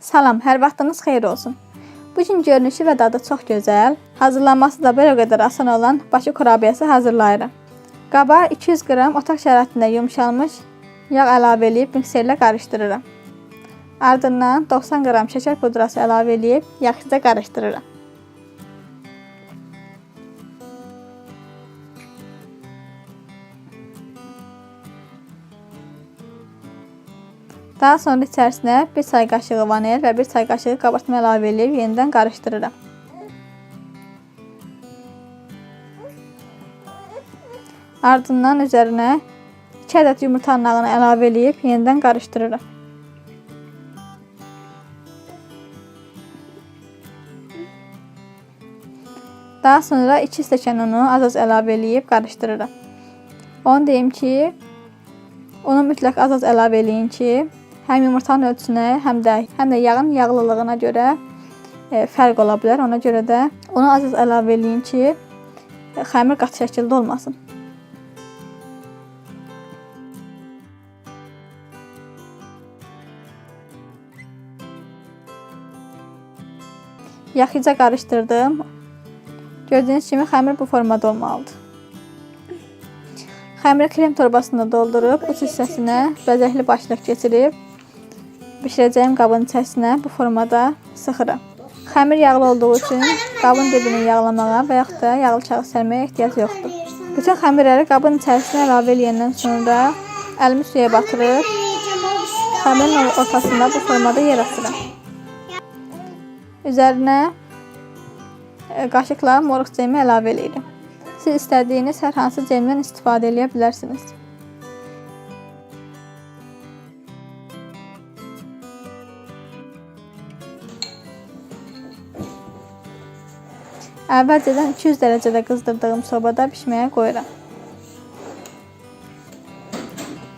Salam, hər vaxtınız xeyir olsun. Bu gün görünüşü və dadı çox gözəl, hazırlanması da o qədər asan olan Bakı kurabiyəsi hazırlayırıq. Qaba 200 qram otaq şəraitində yumşalmış yağ əlavə edib mikserlə qarışdırıram. Ardından 90 qram şəkər pudrası əlavə edib yaxşıca qarışdırıram. Daha sonra içərisinə 1 çay qaşığı vanil və 1 çay qaşığı qabartma əlavə edib yenidən qarışdırıram. Ardından üzərinə 2 ədəd yumurta nağını əlavə edib yenidən qarışdırıram. Daha sonra 2 stəkan unu az-az əlavə edib qarışdırıram. Onu deyim ki, Onu mütləq az-az əlavə eləyin ki, həm yumurtanın ölçüsünə, həm də həm də yağın yağlılığına görə e, fərq ola bilər. Ona görə də onu az-az əlavə eləyin ki, xəmir qat şəkildə olmasın. Yaxıca qarışdırdım. Gördüyünüz kimi xəmir bu formada olmalıdır. Xəmiri krem torbasına doldurub uç hissəsinə bəzəkli başlıq keçirib bişirəcəyim qabın içərisinə bu formada sıxıram. Xəmir yağlı olduğu üçün qabın dibini yağlamağa və yaxud da yağlı kağız sərməyə ehtiyac yoxdur. Bütün xəmirləri qabın içərisinə əlavə edəndən sonra əlimi suya batırıb xəmirin ortasında bu formada yer açıram. Üzərinə e, qaşıqla moruq cemi əlavə edirəm. Siz istədiyiniz hər hansı cemdən istifadə edə bilərsiniz. Əvvəlcədən 200 dərəcədə qızdırdığım sobada bişməyə qoyuram.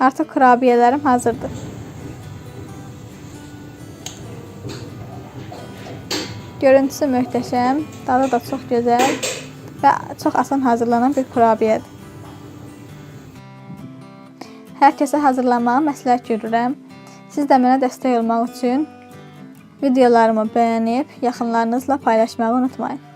Artıq kurabiyələrim hazırdır. Görüntüsü möhtəşəm, dadı da çox gözəl və çox asan hazırlanan bir kurabiyədir. Hər kəsə hazırlamağı məsləhət görürəm. Siz də mənə dəstək olmaq üçün videolarımı bəyənib yaxınlarınızla paylaşmağı unutmayın.